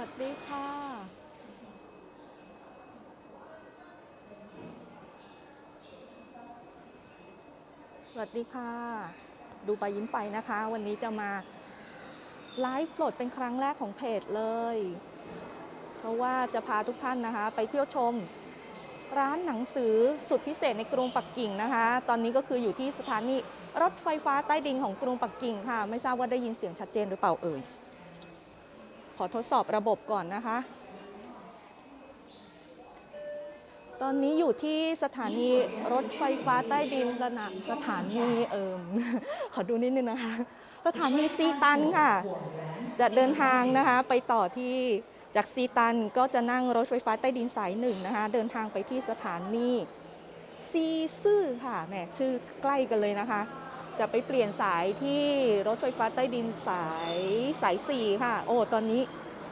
วัสดีค่ะ สวัสดีค่ะ ดูไปยิ้มไปนะคะ วันนี้จะมาไลฟ์สดเป็นครั้งแรกของเพจเลย เพราะว่าจะพาทุกท่านนะคะ ไปเที่ยวชม ร้านหนังสือสุดพิเศษในกรุงปักกิ่งนะคะ ตอนนี้ก็คืออยู่ที่สถานีรถไฟฟ้าใต้ดินของกรุงปักกิ่งค่ะ ไม่ทราบว่าได้ยินเสียงชัดเจนหรือเปล่าเอ่ย ขอทดสอบระบบก่อนนะคะ ตอนนี้อยู่ที่สถานีรถไฟฟ้าใต้ดินสนะสถานีเอิมขอดูนิดนึงนะคะ สถานีซีตันค่ะ จะเดินทางนะคะไปต่อที่จากซีตันก็จะนั่งรถไฟฟ้าใต้ดินสายหนึ่งนะคะ เดินทางไปที่สถานีซีซื่อค่ะแหมชื่อใกล้กันเลยนะคะ จะไปเปลี่ยนสายที่รถไฟฟ้าใต้ดินสายสายสี่ค่ะ โอ้ตอนนี้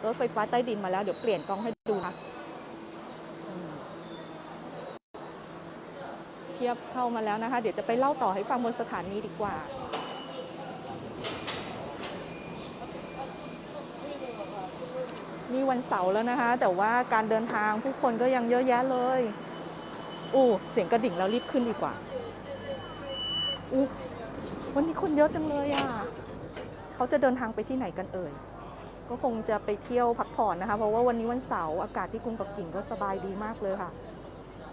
รถไฟฟ้าใต้ดินมาแล้วเดี๋ยวเปลี่ยนกล้องให้ดูค่ะเทียบเข้ามาแล้วนะคะ เดี๋ยวจะไปเล่าต่อให้ฟังบนสถานีดีกว่านี่วันเสาร์แล้วนะคะ แต่ว่าการเดินทางผู้คนก็ยังเยอะแยะเลยอู้เสียงกระดิ่งแล้วรีบขึ้นดีกว่าอู้ วันนี้คนเยอะจังเลยอะเขาจะเดินทางไปที่ไหนกันเอ่ย ก็คงจะไปเที่ยวพักผ่อนนะคะ เพราะว่าวันนี้วันเสาร์อากาศที่กรุงปักกิ่งก็สบายดีมากเลยค่ะ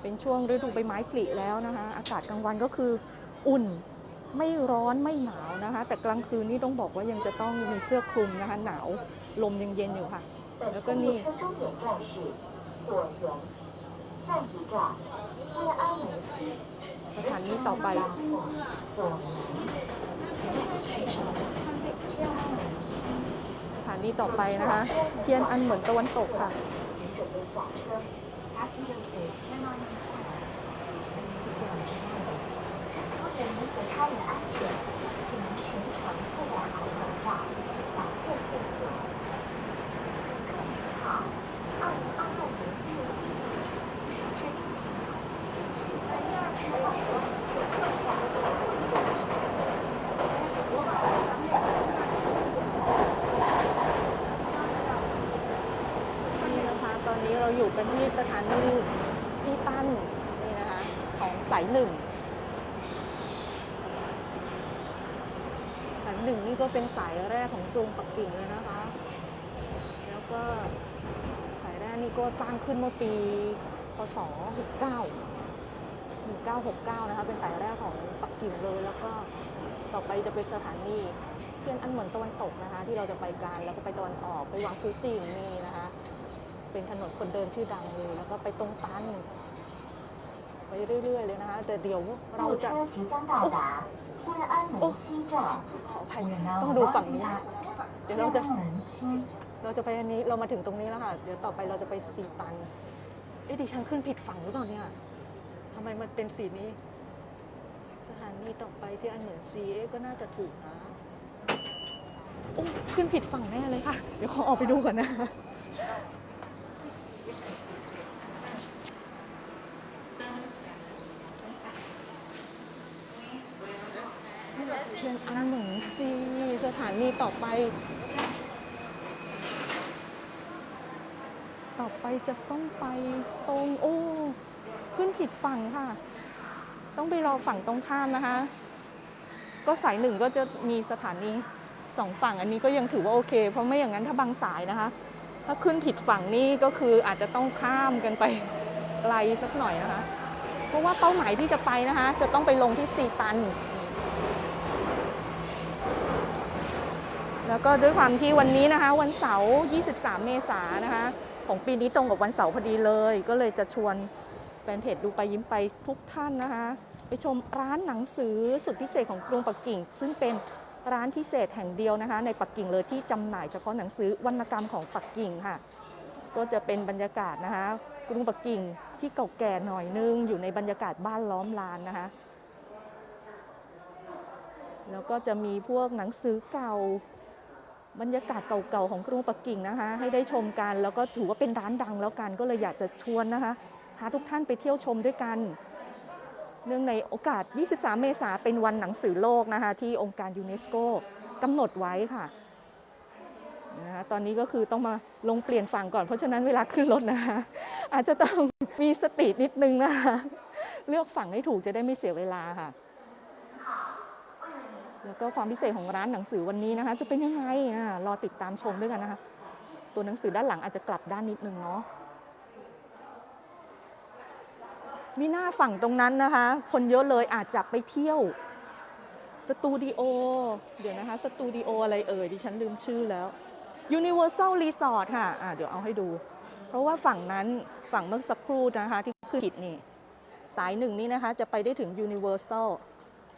เป็นช่วงฤดูใบไม้ผลิแล้วนะคะ อากาศกลางวันก็คืออุ่นไม่ร้อนไม่หนาวนะคะ แต่กลางคืนนี่ต้องบอกว่ายังจะต้องมีเสื้อคลุมนะคะ หนาวลมยังเย็นอยู่ค่ะ แล้วก็นี่ สถานีต่อไปสถานีต่อไปนะคะ เทียนอันเหมือนตะวันตกค่ะ อยู่กันที่สถานีชีตันนี่นะคะ ของสายหนึ่งสายหนึ่งนี่ก็เป็นสายแรกของกรุงปักกิ่งเลยนะคะ แล้วก็สายแรกนี่ก็สร้างขึ้นเมื่อปี พศ 69 1969 นะคะ เป็นสายแรกของปักกิ่งเลย แล้วก็ต่อไปจะเป็นสถานีเทียนอันเหมือนตะวันตกนะคะ ที่เราจะไปกันแล้วก็ไปตะวันออกไปวังฟูจิงนี่นะคะ เป็นถนนคนเดินชื่อดังเลย แล้วก็ไปตรงตันไปเรื่อย ๆ เลยนะคะแต่เดี๋ยวเราจะโอ้ขอต้องดูฝั่งนี้เดี๋ยวเราจะเราจะไปอันนี้เรามาถึงตรงนี้แล้วค่ะ เดี๋ยวต่อไปเราจะไปสีตันเอ๊ดิฉันขึ้นผิดฝั่งหรือเปล่าเนี่ยทำไมมันเป็นสีนี้ สถานีต่อไปที่อันเหมือนซีเอก็น่าจะถูกนะโอ้ขึ้นผิดฝั่งแน่เลยค่ะ เดี๋ยวขอออกไปดูก่อนนะ เชียงอันเหมือนซีสถานีต่อไป ต่อไปจะต้องไปตรงโอ้ขึ้นผิดฝั่งค่ะ ต้องไปรอฝั่งตรงข้ามนะคะ ก็สายหนึ่งก็จะมีสถานีสองฝั่งอันนี้ก็ยังถือว่าโอเค เพราะไม่อย่างนั้นถ้าบางสายนะคะ ถ้าขึ้นผิดฝั่งนี่ก็คืออาจจะต้องข้ามกันไปไกลสักหน่อยนะคะ เพราะว่าเป้าหมายที่จะไปนะคะ จะต้องไปลงที่ซีตัน แล้วก็ด้วยความที่วันนี้นะคะ วันเสาร์ 23 เมษายนนะคะ ของปีนี้ตรงกับวันเสาร์พอดีเลย ก็เลยจะชวนแฟนเพจดูไปยิ้มไปทุกท่านนะคะ ไปชมร้านหนังสือสุดพิเศษของกรุงปักกิ่ง ซึ่งเป็นร้านพิเศษแห่งเดียวนะคะ ในปักกิ่งเลยที่จำหน่ายเฉพาะหนังสือวรรณกรรมของปักกิ่งค่ะ ก็จะเป็นบรรยากาศนะคะ กรุงปักกิ่งที่เก่าแก่หน่อยนึง อยู่ในบรรยากาศบ้านล้อมลานนะคะ แล้วก็จะมีพวกหนังสือเก่า บรรยากาศเก่าๆของกรุงปักกิ่งนะคะ ให้ได้ชมกันแล้วก็ถือว่าเป็นร้านดังแล้วกัน ก็เลยอยากจะชวนนะคะพาทุกท่านไปเที่ยวชมด้วยกัน เนื่องในโอกาส 23 เมษาเป็นวันหนังสือโลกนะคะ ที่องค์การยูเนสโกกำหนดไว้ค่ะนะคะตอนนี้ก็คือต้องมาลงเปลี่ยนฝั่งก่อนเพราะฉะนั้นเวลาขึ้นรถนะคะอาจจะต้องมีสตินิดนึงนะคะเลือกฝั่งให้ถูกจะได้ไม่เสียเวลาค่ะ แล้วก็ความพิเศษของร้านหนังสือวันนี้นะคะ จะเป็นยังไงอะรอติดตามชมด้วยกันนะคะ ตัวหนังสือด้านหลังอาจจะกลับด้านนิดนึงเนาะมีหน้าฝั่งตรงนั้นนะคะ คนเยอะเลยอาจจะไปเที่ยวสตูดิโอเดี๋ยวนะคะสตูดิโออะไรเอ่ยดิฉันลืมชื่อแล้ว Universal Resort ค่ะอะเดี๋ยวเอาให้ดู เพราะว่าฝั่งนั้นฝั่งเมื่อสักครู่นะคะ ที่คือผิดนี่ สายหนึ่งนี่นะคะ จะไปได้ถึง Universal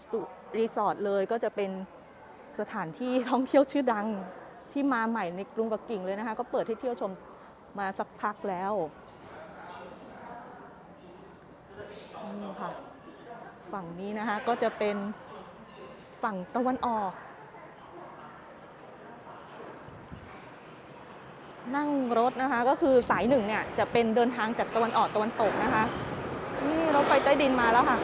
Stu- Resort เลยก็จะเป็นสถานที่ท่องเที่ยวชื่อดังที่มาใหม่ในกรุงปักกิ่งเลยนะคะ ก็เปิดให้เที่ยวชมมาสักพักแล้วนี่ค่ะ ฝั่งนี้นะคะก็จะเป็นฝั่งตะวันออก นั่งรถนะคะ ก็คือสายหนึ่งเนี่ยจะเป็นเดินทางจากตะวันออกตะวันตกนะคะ นี่รถไฟใต้ดินมาแล้วค่ะ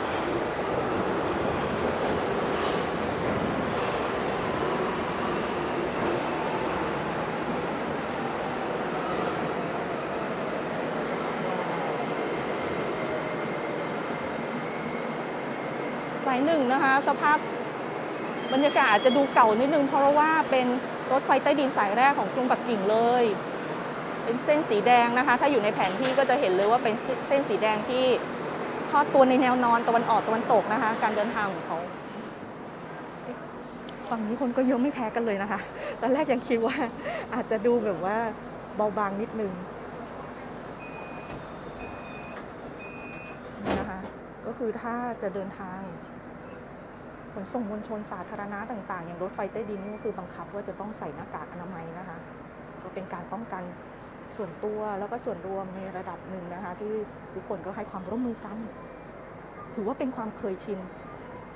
ายหนึ่งนะคะ สภาพบรรยากาศอาจจะดูเก่านิดนึง เพราะว่าเป็นรถไฟใต้ดินสายแรกของกรุงปักกิ่งเลย เป็นเส้นสีแดงนะคะ ถ้าอยู่ในแผนที่ก็จะเห็นเลยว่าเป็นเส้นสีแดงที่ทอดตัวในแนวนอนตะวันออกตะวันตกนะคะ การเดินทางของเขาฝั่งนี้คนก็เยอะไม่แพ้กันเลยนะคะ ตอนแรกยังคิดว่าอาจจะดูแบบว่าเบาบางนิดนึงนะคะ ก็คือถ้าจะเดินทาง ขนส่งมวลชนสาธารณะต่างๆ อย่างรถไฟใต้ดินนี่ก็คือบังคับว่าจะต้องใส่หน้ากากอนามัยนะคะ ก็เป็นการป้องกันส่วนตัวแล้วก็ส่วนรวมในระดับหนึ่งนะคะ ที่ทุกคนก็ให้ความร่วมมือกัน ถือว่าเป็นความเคยชิน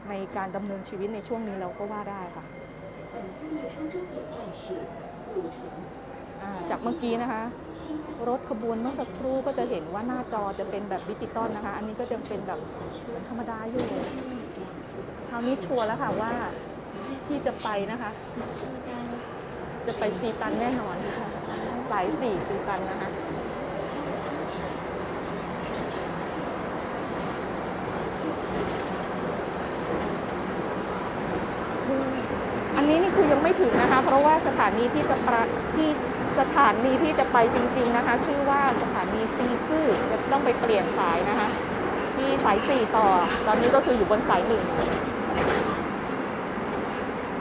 ในการดำเนินชีวิตในช่วงนี้เราก็ว่าได้ค่ะจากเมื่อกี้นะคะ รถขบวนเมื่อสักครู่ก็จะเห็นว่าหน้าจอจะเป็นแบบดิจิตอลนะคะ อันนี้ก็จะเป็นแบบธรรมดาอยู่ ราวนี้ชัวร์แล้วค่ะว่าที่จะไปนะคะ จะไปซีตันแน่นอนค่ะสายสี่ซีตันนะคะอันนี้นี่คือยังไม่ถึงนะคะ เพราะว่าสถานีที่จะประที่สถานีที่จะไปจริง ๆนะคะ ชื่อว่าสถานีซีซื่อจะต้องไปเปลี่ยนสายนะคะ ที่สายสี่ต่อ ตอนนี้ก็คืออยู่บนสายหนึ่ง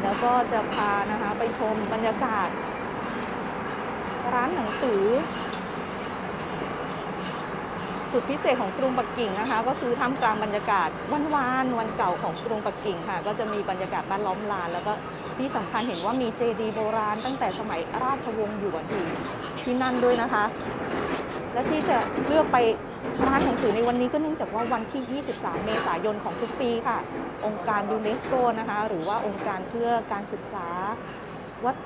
แล้วก็จะพานะคะไปชมบรรยากาศ ร้านหนังสือ สุดพิเศษของกรุงปักกิ่งนะคะ ก็คือท่ามกลางบรรยากาศวันวานวันเก่าของกรุงปักกิ่งค่ะ ก็จะมีบรรยากาศบ้านล้อมลาน แล้วก็ที่สำคัญเห็นว่ามีเจดีย์โบราณตั้งแต่สมัยราชวงศ์หยวนอยู่ที่นั่นด้วยนะคะ และที่จะเลือกไป ร้านหนังสือในวันนี้ก็เนื่องจากว่าวันที่ 23 เมษายนของทุกปีค่ะ องค์การยูเนสโกนะคะหรือว่าองค์การเพื่อการศึกษาวัด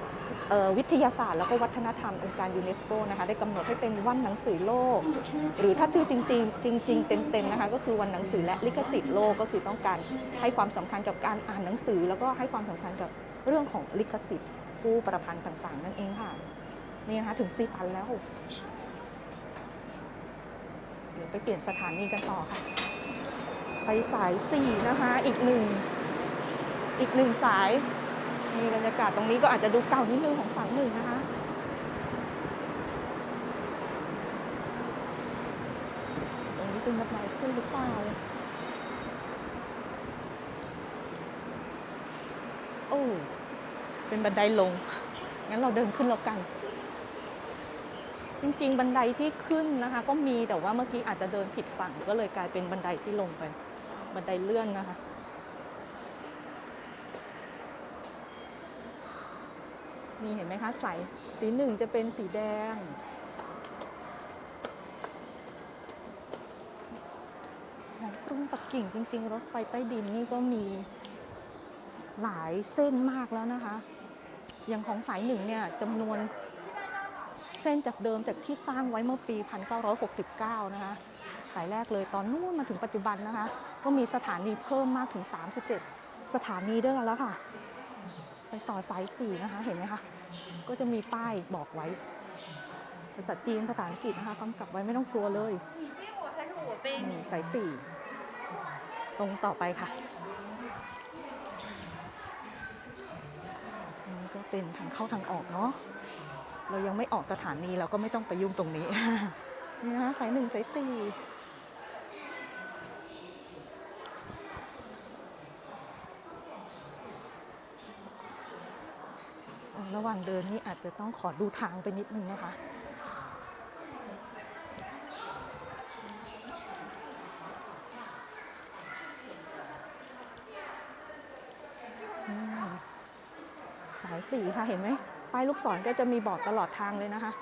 วิทยาศาสตร์แล้วก็วัฒนธรรมองค์การยูเนสโกนะคะได้กำหนดให้เป็นวันหนังสือโลก หรือถ้าชื่อจริงๆจริงเต็มๆนะคะก็คือวันหนังสือและลิขสิทธิ์โลกก็คือต้องการให้ความสำคัญกับการอ่านหนังสือ แล้วก็ให้ความสำคัญกับเรื่องของลิขสิทธิ์ผู้ประพันธ์ต่างๆ นั่นเองค่ะนี่นะคะถึงซีตันแล้ว ไปเปลี่ยนสถานีกันต่อค่ะ ไปสายสี่นะคะ อีกหนึ่งอีกหนึ่งสายมีบรรยากาศตรงนี้ก็อาจจะดูเก่านิดนึงของสายหนึ่งนะคะ ตรงนี้เป็นบันไดขึ้นหรือเปล่าโอ้เป็นบันไดลง งั้นเราเดินขึ้นแล้วกัน จริง ๆ บันไดที่ขึ้นนะคะ ก็มีแต่ว่าเมื่อกี้อาจจะเดินผิดฝั่งก็เลยกลายเป็นบันไดที่ลงไป บันไดเลื่อนนะคะ นี่เห็นไหมคะสายสีหนึ่งจะเป็นสีแดงของกรุงปักกิ่งจริง ๆ รถไฟใต้ดินนี่ก็มีหลายเส้นมากแล้วนะคะ อย่างของสายหนึ่งเนี่ยจำนวน ส้นจากเดิมจากที่สร้างไว้เมื่อปี 1969 นะคะสายแรกเลยตอนนู้นมาถึงปัจจุบันนะคะ ก็มีสถานีเพิ่มมากถึง 37 สถานีด้วยกันแล้วค่ะ ไปต่อสาย 4 นะคะ เห็นไหมคะ ก็จะมีป้ายบอกไว้ ภาษาจีนภาษาอังกฤษนะคะกำกับไว้ไม่ต้องกลัวเลยสายสี่ตรงต่อไปค่ะนี่ก็เป็นทางเข้าทางออกเนาะ เรายังไม่ออกสถานีเราก็ไม่ต้องไปยุ่งตรงนี้ นี่นะคะสายหนึ่งสายสี่ระหว่างเดินนี่อาจจะต้องขอดูทางไปนิดนึงนะคะสายสี่ค่ะเห็นไหม ป้ายลูกศรก็จะมีบอกตลอดทางเลยนะคะ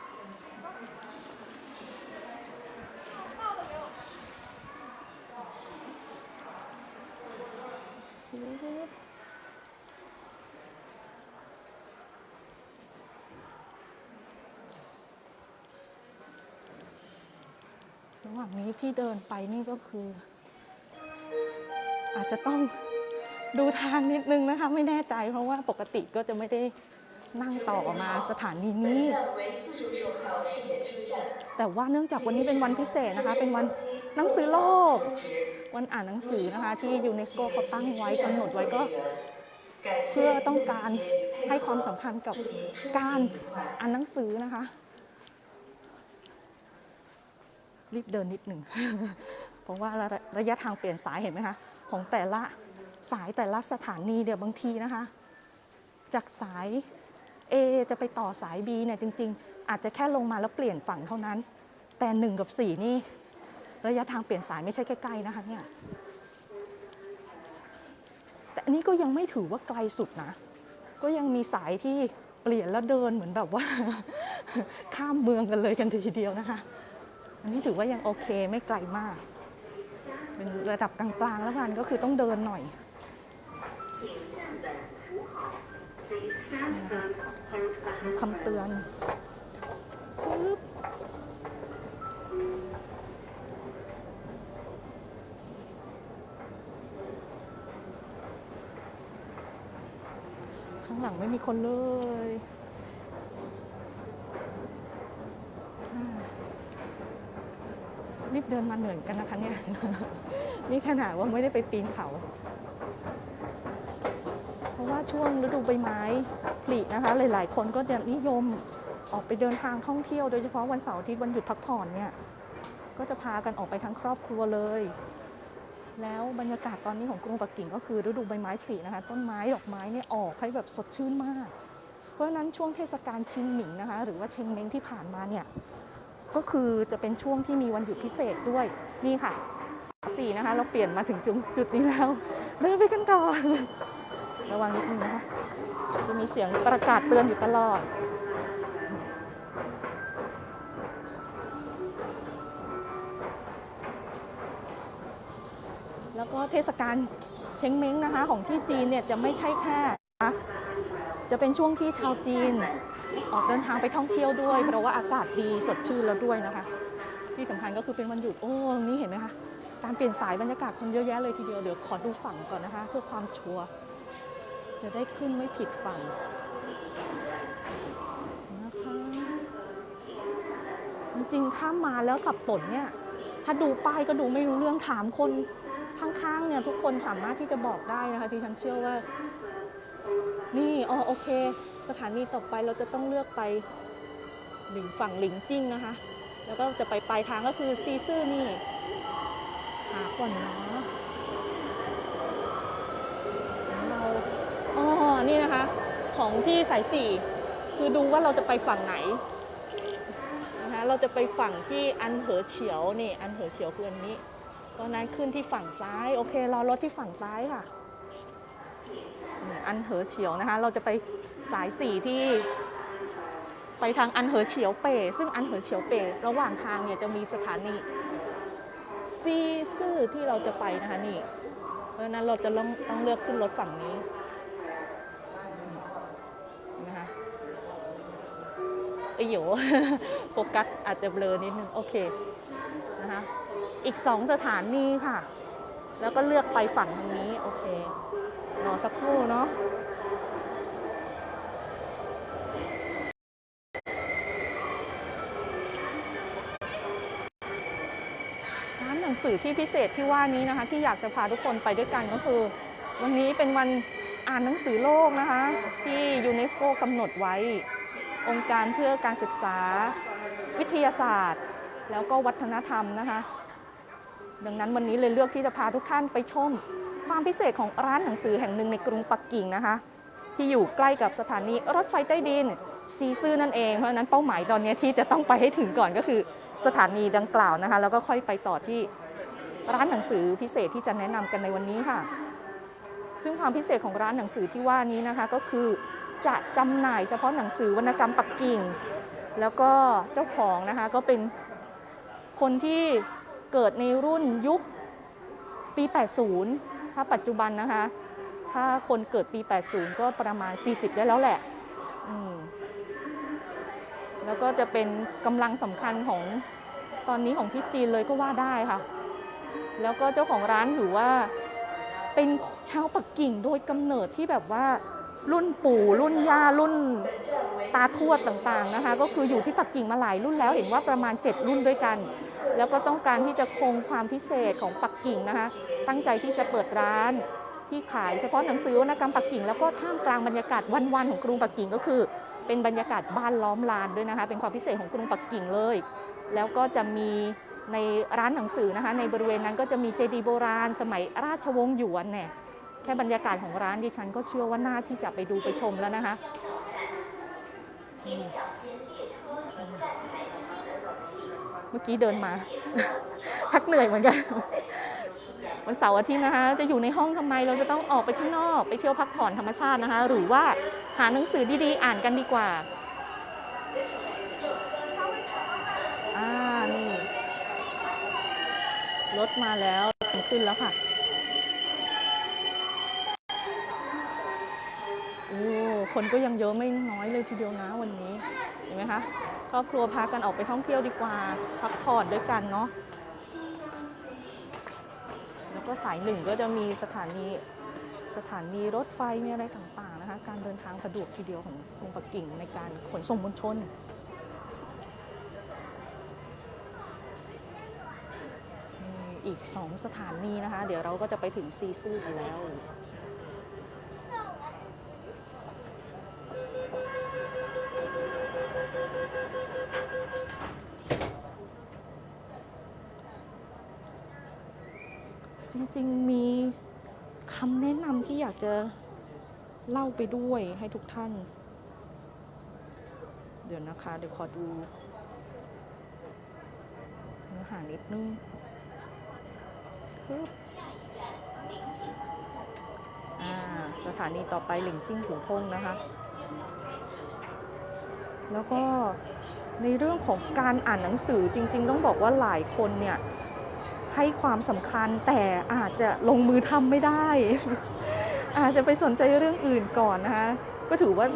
ระหว่างนี้ที่เดินไปนี่ก็คือ อาจจะต้องดูทางนิดนึงนะคะ ไม่แน่ใจเพราะว่าปกติก็จะไม่ได้ นั่งต่อมาสถานีนี้ แต่ว่าเนื่องจากวันนี้เป็นวันพิเศษนะคะ เป็นวันหนังสือโลก วันอ่านหนังสือนะคะ ที่ยูเนสโกเขาตั้งไว้กำหนดไว้ก็ เพื่อต้องการให้ความสำคัญกับการอ่านหนังสือนะคะ รีบเดินนิดหนึ่ง เพราะว่าระยะทางเปลี่ยนสายเห็นไหมคะ ของแต่ละสายแต่ละสถานีเดี๋ยวบางทีนะคะ จากสาย A จะไปต่อสาย B เนี่ยจริง ๆ อาจจะแค่ลงมาแล้วเปลี่ยนฝั่งเท่านั้น แต่ 1 กับ 4 นี่ ระยะทางเปลี่ยนสายไม่ใช่ใกล้ๆนะคะเนี่ยแต่อันนี้ก็ยังไม่ถือว่าไกลสุดนะ ก็ยังมีสายที่เปลี่ยนแล้วเดินเหมือนแบบว่า ข้ามเมืองกันเลยกันทีเดียวนะคะ อันนี้ถือว่ายังโอเคไม่ไกลมาก เป็นระดับกลางๆแล้วกันก็คือต้องเดินหน่อย คำเตือนปึ๊บข้างหลังไม่มีคนเลยรีบเดินมาเหนื่อยกันนะคะเนี่ย นี่ขนาดว่าไม่ได้ไปปีนเขา ช่วงฤดูใบไม้ผลินะคะ หลาย ๆ คนก็จะนิยมออกไปเดินทางท่องเที่ยว โดยเฉพาะวันเสาร์อาทิตย์วันหยุดพักผ่อนเนี่ย ก็จะพากันออกไปทั้งครอบครัวเลย แล้วบรรยากาศตอนนี้ของกรุงปักกิ่งก็คือฤดูใบไม้ผลินะคะ ต้นไม้ดอกไม้เนี่ยออกให้แบบสดชื่นมาก เพราะฉะนั้นช่วงเทศกาลชิงหมิงนะคะ หรือว่าเชงเม้งที่ผ่านมาเนี่ยก็คือจะเป็นช่วงที่มีวันหยุดพิเศษด้วยนี่ค่ะสี่นะคะ เราเปลี่ยนมาถึงจุดจุดนี้แล้ว เดินไปกันต่อ ระวังนิดนึงนะคะ จะมีเสียงประกาศเตือนอยู่ตลอด แล้วก็เทศกาลเชงเม้งนะคะ ของที่จีนเนี่ยจะไม่ใช่แค่ะจะเป็นช่วงที่ชาวจีน ออกเดินทางไปท่องเที่ยวด้วย เพราะว่าอากาศดีสดชื่นแล้วด้วยนะคะ ที่สำคัญก็คือเป็นวันหยุดโอ้นี้เห็นไหมคะการเปลี่ยนสายบรรยากาศคนเยอะแยะเลยทีเดียวเดี๋ยวขอดูฝั่งก่อนนะคะ เพื่อความชัวร์ จะได้ขึ้นไม่ผิดฝั่งนะคะจริงๆถ้ามาแล้วสับสนเนี่ย ถ้าดูป้ายก็ดูไม่รู้เรื่องถามคนข้างๆเนี่ยทุกคนสามารถที่จะบอกได้นะคะที่ฉันเชื่อว่า นี่อ๋อโอเค สถานีต่อไปเราจะต้องเลือกไปหลิงฝั่งหลิงจิ้งนะคะ แล้วก็จะไปปลายทางก็คือซีซื่อนี่หาก่อนเนาะของเรา อ๋อ นี่นะคะ ของที่สายสี่คือดูว่าเราจะไปฝั่งไหนนะคะเราจะไปฝั่งที่อันเหอเฉียวนี่ อันเหอเฉียวคืออันนี้เพราะนั้นขึ้นที่ฝั่งซ้าย โอเครอรถที่ฝั่งซ้ายค่ะ อันเหอเฉียวนะคะ เราจะไปสายสี่ที่ ไปทางอันเหอเฉียวเป่ซึ่งอันเหอเฉียวเประหว่างทางเนี่ยจะมีสถานีซีซื่อที่เราจะไปนะคะนี่ เพราะฉะนั้นเราจะต้องต้องเลือกขึ้นรถฝั่งนี้ ไอ้โยโฟกัสอาจจะเบลอนิดนึง โอเคนะคะอีกสองสถานีค่ะ แล้วก็เลือกไปฝั่งทางนี้ โอเครอสักครู่เนาะร้าหนังสือที่พิเศษที่ว่านี้นะคะ ที่อยากจะพาทุกคนไปด้วยกันก็คือ วันนี้เป็นวันอ่านหนังสือโลกนะคะ ที่ยูเนสโกกำหนดไว้ องค์การเพื่อการศึกษา วิทยาศาสตร์ แล้วก็วัฒนธรรมนะคะ ดังนั้นวันนี้เลยเลือกที่จะพาทุกท่านไปชม ความพิเศษของร้านหนังสือแห่งหนึ่งในกรุงปักกิ่งนะคะ ที่อยู่ใกล้กับสถานีรถไฟใต้ดินซีซื่อนั่นเอง เพราะฉะนั้นเป้าหมายตอนนี้ที่จะต้องไปให้ถึงก่อนก็คือสถานีดังกล่าวนะคะ แล้วก็ค่อยไปต่อที่ร้านหนังสือพิเศษที่จะแนะนำกันในวันนี้ค่ะ ซึ่งความพิเศษของร้านหนังสือที่ว่านี้นะคะก็คือ จะจำหน่ายเฉพาะหนังสือวรรณกรรมปักกิ่ง แล้วก็เจ้าของนะคะก็เป็นคนที่เกิดในรุ่นยุคปี 80 ถ้าปัจจุบันนะคะ ถ้าคนเกิดปี 80 ก็ประมาณ 40 ได้แล้วแหละอืมแล้วก็จะเป็นกำลังสำคัญของตอนนี้ของที่จีนเลยก็ว่าได้ค่ะ แล้วก็เจ้าของร้านถือว่าเป็นชาวปักกิ่งโดยกำเนิดที่แบบว่า รุ่นปู่รุ่นย่ารุ่นตาทวดต่างๆนะคะ ก็คืออยู่ที่ปักกิ่งมาหลายรุ่นแล้วเห็นว่าประมาณ 7 รุ่นด้วยกัน แล้วก็ต้องการที่จะคงความพิเศษของปักกิ่งนะคะ ตั้งใจที่จะเปิดร้านที่ขายเฉพาะหนังสือวรรณกรรมปักกิ่ง แล้วก็ท่ามกลางบรรยากาศวันๆของกรุงปักกิ่งก็คือ เป็นบรรยากาศบ้านล้อมลานด้วยนะคะ เป็นความพิเศษของกรุงปักกิ่งเลย แล้วก็จะมีในร้านหนังสือนะคะ ในบริเวณนั้นก็จะมีเจดีย์โบราณ สมัยราชวงศ์หยวนเนี่ย ค่บรรยากาศของร้านดิฉันก็เชื่อว่าน่าที่จะไปดูไปชมแล้วนะคะเมื่อกี้เดินมา ชักเหนื่อยเหมือนกันวันเสาร์อาทิตย์นะคะ จะอยู่ในห้องทำไมเราจะต้องออกไปข้างนอก ไปเที่ยวพักผ่อนธรรมชาตินะคะ หรือว่าหาหนังสือดีๆอ่านกันดีกว่าอ่านี่รถมาแล้วขึ้นแล้วค่ะ คนก็ยังเยอะไม่น้อยเลยทีเดียวนะวันนี้ เห็นไหมคะครอบครัวพากันออกไปท่องเที่ยวดีกว่าพักผ่อนด้วยกันเนาะแล้วก็สายหนึ่งก็จะมีสถานีสถานีรถไฟมีอะไรต่างๆนะคะการเดินทางสะดวกทีเดียวของกรุงปักกิ่งในการขนส่งมวลชนมีอีกสองสถานีนะคะ เดี๋ยวเราก็จะไปถึงซีซื่อกันแล้ว ริงๆมีคำแนะนำที่อยากจะเล่าไปด้วยให้ทุกท่าน เดี๋ยวนะคะ เดี๋ยวขอดูเนื้อหานิดนึงอ่าสถานีต่อไปหลิงจิ้งหูพงนะคะ แล้วก็ในเรื่องของการอ่านหนังสือจริง ๆ ต้องบอกว่าหลายคนเนี่ย ให้ความสำคัญแต่อาจจะลงมือทำไม่ได้ อาจจะไปสนใจเรื่องอื่นก่อนนะคะก็ถือว่า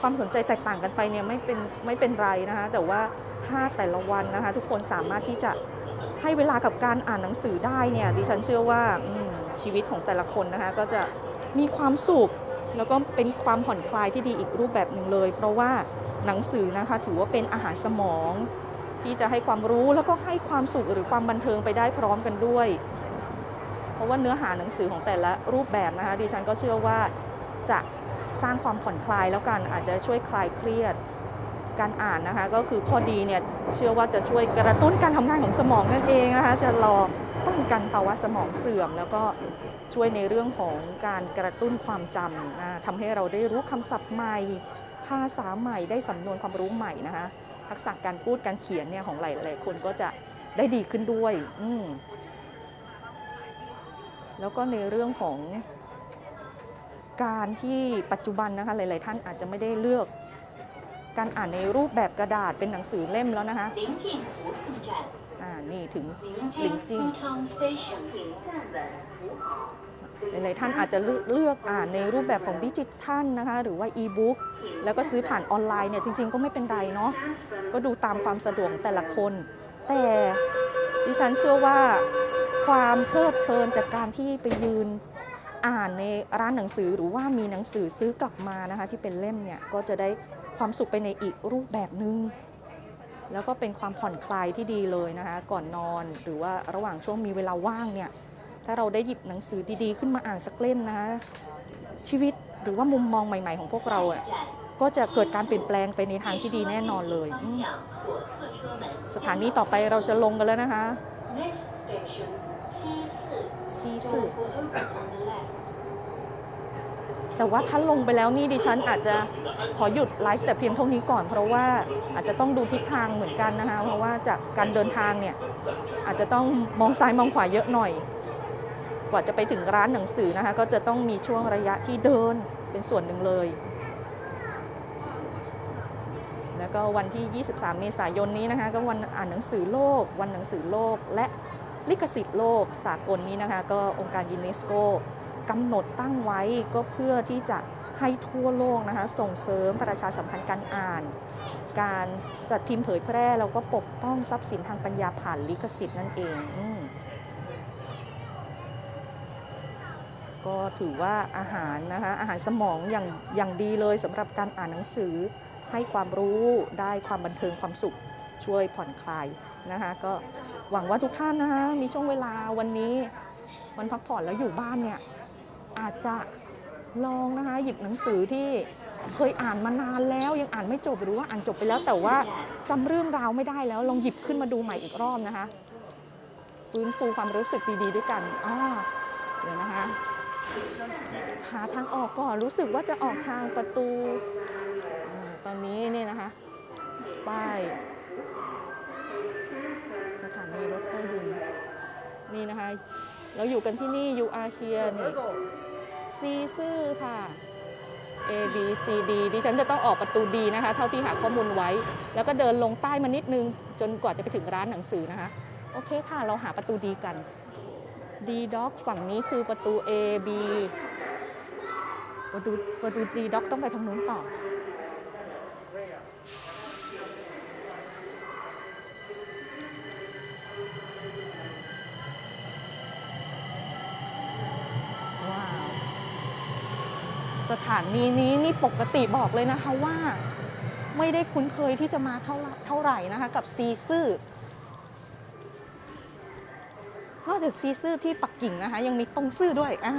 ความสนใจแตกต่างกันไปเนี่ยไม่เป็นไม่เป็นไรนะคะแต่ว่าถ้าแต่ละวันนะคะทุกคนสามารถที่จะให้เวลากับการอ่านหนังสือได้เนี่ยดิฉันเชื่อว่าชีวิตของแต่ละคนนะคะก็จะมีความสุขแล้วก็เป็นความผ่อนคลายที่ดีอีกรูปแบบหนึ่งเลย เพราะว่าหนังสือนะคะถือว่าเป็นอาหารสมอง ที่จะให้ความรู้แล้วก็ให้ความสุขหรือความบันเทิงไปได้พร้อมกันด้วย เพราะว่าเนื้อหาหนังสือของแต่ละรูปแบบนะคะดิฉันก็เชื่อว่าจะสร้างความผ่อนคลายแล้วกันอาจจะช่วยคลายเครียดการอ่านนะคะก็คือข้อดีเนี่ยเชื่อว่าจะช่วยกระตุ้นการทำงานของสมองนั่นเองนะคะจะรอป้องกันภาวะสมองเสื่อม แล้วก็ช่วยในเรื่องของการกระตุ้นความจำนะทำให้เราได้รู้คำศัพท์ใหม่ ภาษาใหม่ได้สำนวนความรู้ใหม่นะคะ ทักษะการพูดการเขียนเนี่ยของหลายๆคนก็จะได้ดีขึ้นด้วย อืแล้วก็ในเรื่องของการที่ปัจจุบันนะคะหลาย ๆ ท่านอาจจะไม่ได้เลือกการอ่านในรูปแบบกระดาษเป็นหนังสือเล่มแล้วนะคะอ่านี่ถึงหลิงจิง หลายๆท่านอาจจะเลือกอ่านในรูปแบบของดิจิทัลนะคะ หรือว่าอีบุ๊กแล้วก็ซื้อผ่านออนไลน์เนี่ยจริง ๆ ก็ไม่เป็นไรเนาะก็ดูตามความสะดวกแต่ละคน แต่ดิฉันเชื่อว่าความเพลิดเพลินจากการที่ไปยืนอ่านในร้านหนังสือหรือว่ามีหนังสือซื้อกลับมานะคะ ที่เป็นเล่มเนี่ยก็จะได้ความสุขไปในอีกรูปแบบหนึง่งแล้วก็เป็นความผ่อนคลายที่ดีเลยนะคะ ก่อนนอนหรือว่าระหว่างช่วงมีเวลาว่างเนี่ย ถ้าเราได้หยิบหนังสือดีๆ ขึ้นมาอ่านสักเล่มนะชีวิตหรือว่ามุมมองใหม่ ๆ ของพวกเราอะก็จะเกิดการเปลี่ยนแปลงไปในทางที่ดีแน่นอนเลย สถานีต่อไปเราจะลงกันแล้วนะคะซีสื่อแต่ว่าถ้าลงไปแล้วนี่ดิฉันอาจจะขอหยุดไลฟ์แต่เพียงเท่านี้ก่อน เพราะว่าอาจจะต้องดูทิศทางเหมือนกันนะคะ เพราะว่าจากการเดินทางเนี่ยอาจจะต้องมองซ้ายมองขวาเยอะหน่อย กว่าจะไปถึงร้านหนังสือนะคะ ก็จะต้องมีช่วงระยะที่เดินเป็นส่วนหนึ่งเลย แล้วก็วันที่ 23 เมษายนนี้นะคะ ก็วันอ่านหนังสือโลก วันหนังสือโลก และลิขสิทธิ์โลกสากลนี้นะคะ ก็องค์การยูเนสโกกำหนดตั้งไว้ก็เพื่อที่จะให้ทั่วโลกนะคะ ส่งเสริมประชาสัมพันธ์การอ่าน การจัดพิมพ์เผยแพร่แล้วก็ปกป้องทรัพย์สินทางปัญญาผ่านลิขสิทธิ์นั่นเองอม ก็ถือว่าอาหารนะคะอาหารสมองอย่างอย่างดีเลยสำหรับการอ่านหนังสือให้ความรู้ได้ความบันเทิงความสุขช่วยผ่อนคลายนะคะก็หวังว่าทุกท่านนะคะมีช่วงเวลาวันนี้วันพักผ่อนแล้วอยู่บ้านเนี่ยอาจจะลองนะคะหยิบหนังสือที่เคยอ่านมานานแล้วยังอ่านไม่จบหรือว่าอ่านจบไปแล้ว แต่ว่าจำเรื่องราวไม่ได้แล้วลองหยิบขึ้นมาดูใหม่อีกรอบนะคะฟื้นฟูความรู้สึกดีๆด้วยกันอ่าเดี๋ยวนะคะ หาทางออกก่อนรู้สึกว่าจะออกทางประตู ตอนนี้นี่นะคะ ป้าย สถานีรถใต้ดินนี่นะคะ เราอยู่กันที่นี่ you are here นี่ซีซื่อค่ะ A B C D ดิฉันจะต้องออกประตู D นะคะ เท่าที่หาข้อมูลไว้ แล้วก็เดินลงใต้มานิดนึง จนกว่าจะไปถึงร้านหนังสือนะคะ โอเคค่ะ เราหาประตู D กัน D Dock ฝั่งนี้คือประตู A B ประตูประตู D Dock ต้องไปทางนู้นต่อ ว้าว สถานีนี้นี่ปกติบอกเลยนะคะว่า ไม่ได้คุ้นเคยที่จะมาเท่าเท่าไหร่นะคะ กับซีซื่อนอกจากซีซื่อที่ปักกิ่งนะคะ ยังมีตงซื่อด้วยอ่า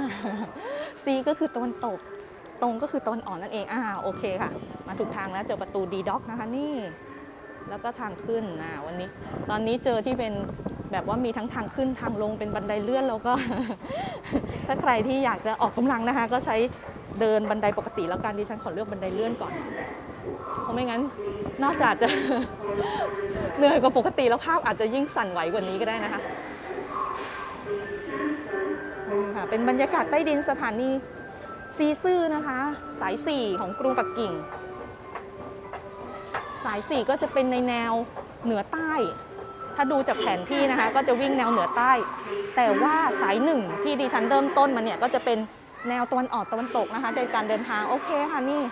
ซีก็คือตะวันตก ตรงก็คือตะวันออกนั่นเองอ่าโอเคค่ะ มาถูกทางแล้วเจอประตูดีด็อกนะคะนี่ แล้วก็ทางขึ้นนะวันนี้ ตอนนี้เจอที่เป็นแบบว่ามีทั้งทางขึ้นทางลงเป็นบันไดเลื่อนแล้วก็ ถ้าใครที่อยากจะออกกำลังนะคะ ก็ใช้เดินบันไดปกติแล้วกันดิฉันขอเลือกบันไดเลื่อนก่อน เพราะไม่งั้นนอกจากจะเหนื่อยกว่าปกติแล้วภาพอาจจะยิ่งสั่นไหวกว่านี้ก็ได้นะคะค่ะเป็นบรรยากาศใต้ดินสถานี ซีซื่อนะคะ สาย 4 ของกรุงปักกิ่ง สาย 4 ก็จะเป็นในแนวเหนือใต้ ถ้าดูจากแผนที่นะคะ ก็จะวิ่งแนวเหนือใต้ แต่ว่าสายหนึ่งที่ดิฉันเริ่มต้นมาเนี่ย ก็จะเป็นแนวตะวันออกตะวันตกนะคะโดยการเดินทางโอเคค่ะนี่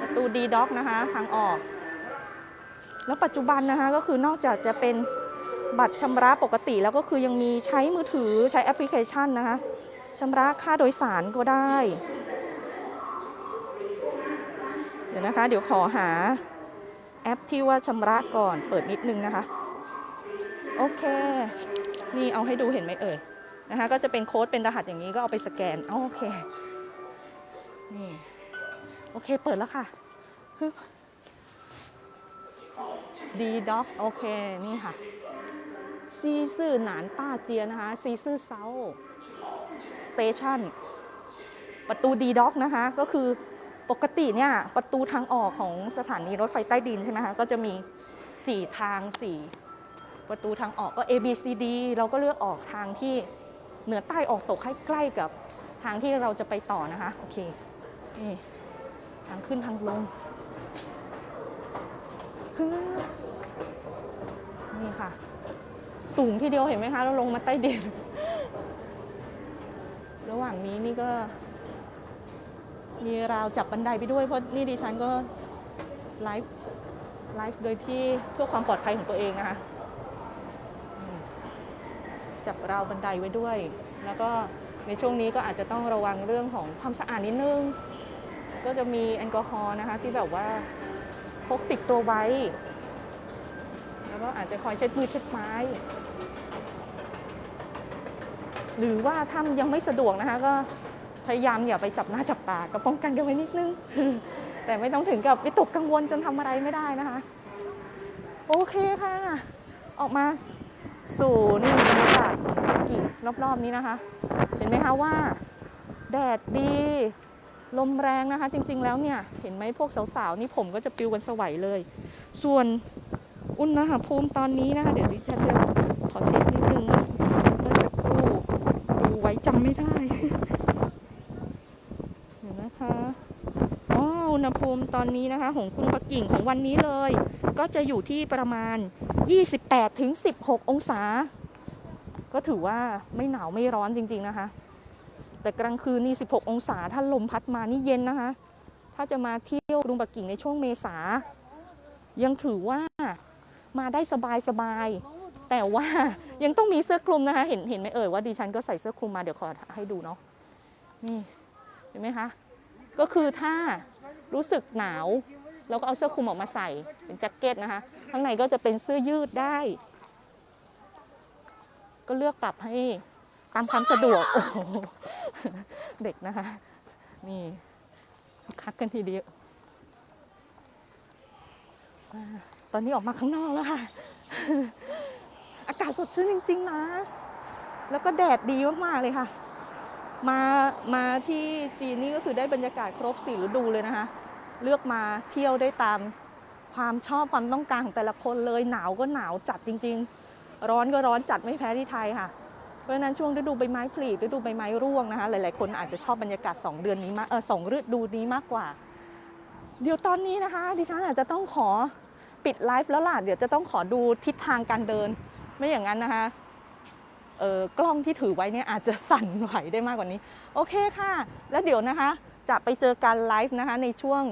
ประตูดีด็อกนะคะทางออก แล้วปัจจุบันนะคะก็คือนอกจากจะเป็นบัตรชำระปกติแล้วก็คือยังมีใช้มือถือใช้แอปพลิเคชันนะคะ ชำระค่าโดยสารก็ได้ เดี๋ยวนะคะ เดี๋ยวขอหาแอปที่ว่าชำระก่อนเปิดนิดนึงนะคะ โอเค นี่เอาให้ดูเห็นไหมเอ่ยนะคะ ก็จะเป็นโค้ดเป็นรหัสอย่างนี้ก็เอาไปสแกนโอเค นี่ โอเคเปิดแล้วค่ะดีด็อกโอเค นี่ค่ะซีซื่อหนานต้าเจียนะคะ ซีซื่อเซา เตชันประตูดีด็อกนะคะก็คือปกติเนี่ยประตูทางออกของสถานีรถไฟใต้ดินใช่ไหมคะก็จะมี 4 ทาง 4 ประตูทางออกก็ A B C D เราก็เลือกออกทางที่เหนือใต้ออกตกให้ใกล้กับทางที่เราจะไปต่อนะคะโอเคนี่ทางขึ้นทางลงนี่ค่ะ สูงทีเดียวเห็นไหมคะเราลงมาใต้ดิน ระหว่างนี้นี่ก็ มีราวจับบันไดไปด้วย เพราะนี่ดิฉันก็ไลฟ์ไลฟ์โดยที่เพื่อความปลอดภัยของตัวเองนะคะจับราวบันไดไว้ด้วย แล้วก็ในช่วงนี้ก็อาจจะต้องระวังเรื่องของความสะอาดนิดนึง ก็จะมีแอลกอฮอล์นะคะที่แบบว่าพกติดตัวไว้ แล้วก็อาจจะคอยเช็ดมือเช็ดไม้ หรือว่าถ้ายังไม่สะดวกนะคะ ก็พยายามอย่าไปจับหน้าจับตาก็ป้องกันกันไว้นิดนึง แต่ไม่ต้องถึงกับวิตกกังวลจนทำอะไรไม่ได้นะคะ โอเคค่ะ ออกมาสู่นี่บรรยากาศกิ่งรอบๆนี้นะคะ เห็นไหมคะว่าแดดดีลมแรงนะคะ จริง ๆ แล้วเนี่ย เห็นไหมพวกสาวๆ นี่ผมก็จะปลิวกันสวัยเลย ส่วนอุณหภูมิตอนนี้นะคะ เดี๋ยวดิฉันจะขอเช็คนิดนึงเมื่อเมื่อสักครู่ดูไว้จำไม่ได้ เห็นนะคะอ๋ออุณหภูมิ ตอนนี้นะคะของกรุงปักกิ่งของวันนี้เลย ก็จะอยู่ที่ประมาณ 28ถึง16 องศา ก็ถือว่าไม่หนาวไม่ร้อนจริง ๆนะคะ แต่กลางคืนนี่16 องศา ถ้าลมพัดมานี่เย็นนะคะ ถ้าจะมาเที่ยวกรุงปักกิ่งในช่วงเมษา ยังถือว่ามาได้สบายสบายๆแต่ว่ายังต้องมีเสื้อคลุมนะคะ เห็นเห็นไหมเอ่ยว่าดิฉันก็ใส่เสื้อคลุมมาเดี๋ยวขอให้ดูเนาะนี่เห็นไหมคะก็คือถ้า รู้สึกหนาวเราก็เอาเสื้อคลุมออกมาใส่เป็นแจ็คเก็ตนะคะ ข้างในก็จะเป็นเสื้อยืดได้ ก็เลือกปรับให้ตามความสะดวกโอ้โหเด็กนะคะ นี่คักกันทีเดียวตอนนี้ออกมาข้างนอกแล้วค่ะ อากาศสดชื่นจริง ๆ นะ แล้วก็แดดดีมาก ๆ เลยค่ะ มามาที่จีนนี่ก็คือได้บรรยากาศครบสี่ฤดูเลยนะคะ เลือกมาเที่ยวได้ตามความชอบความต้องการของแต่ละคนเลยหนาวก็หนาวจัดจริง ๆ ร้อนก็ร้อนจัดไม่แพ้ที่ไทยค่ะ เพราะฉะนั้นช่วงฤดูใบไม้ผลิฤดูใบไม้ร่วงนะคะ หลายๆ คนอาจจะชอบบรรยากาศ 2 เดือนนี้มากเออสองฤดูนี้มากกว่า เดี๋ยวตอนนี้นะคะ ดิฉันอาจจะต้องขอปิดไลฟ์แล้วล่ะเดี๋ยวจะต้องขอดูทิศทางการเดิน ไม่อย่างนั้นนะคะ กล้องที่ถือไว้เนี่ยอาจจะสั่นไหวได้มากกว่านี้ โอเคค่ะ แล้วเดี๋ยวนะคะ จะไปเจอการไลฟ์นะคะในช่วง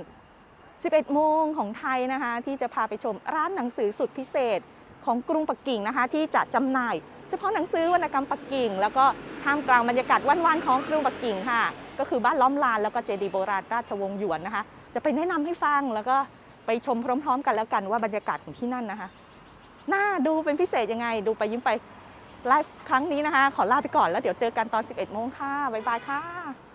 11 โมงของไทยนะคะ ที่จะพาไปชมร้านหนังสือสุดพิเศษของกรุงปักกิ่งนะคะ ที่จะจำหน่าย เฉพาะหนังสือวรรณกรรมปักกิ่ง แล้วก็ท่ามกลางบรรยากาศวันๆของกรุงปักกิ่งค่ะ ก็คือบ้านล้อมลานแล้วก็เจดีย์โบราณราชวงศ์หยวนนะคะ จะไปแนะนำให้ฟังแล้วก็ไปชมพร้อม ๆ กันแล้วกันว่าบรรยากาศของที่นั่นนะคะน่าดูเป็นพิเศษยังไงดูไปยิ้มไป ไลฟ์ครั้งนี้นะคะ ขอลาไปก่อนแล้วเดี๋ยวเจอกันตอน 11โมงค่ะ บ๊ายบายค่ะ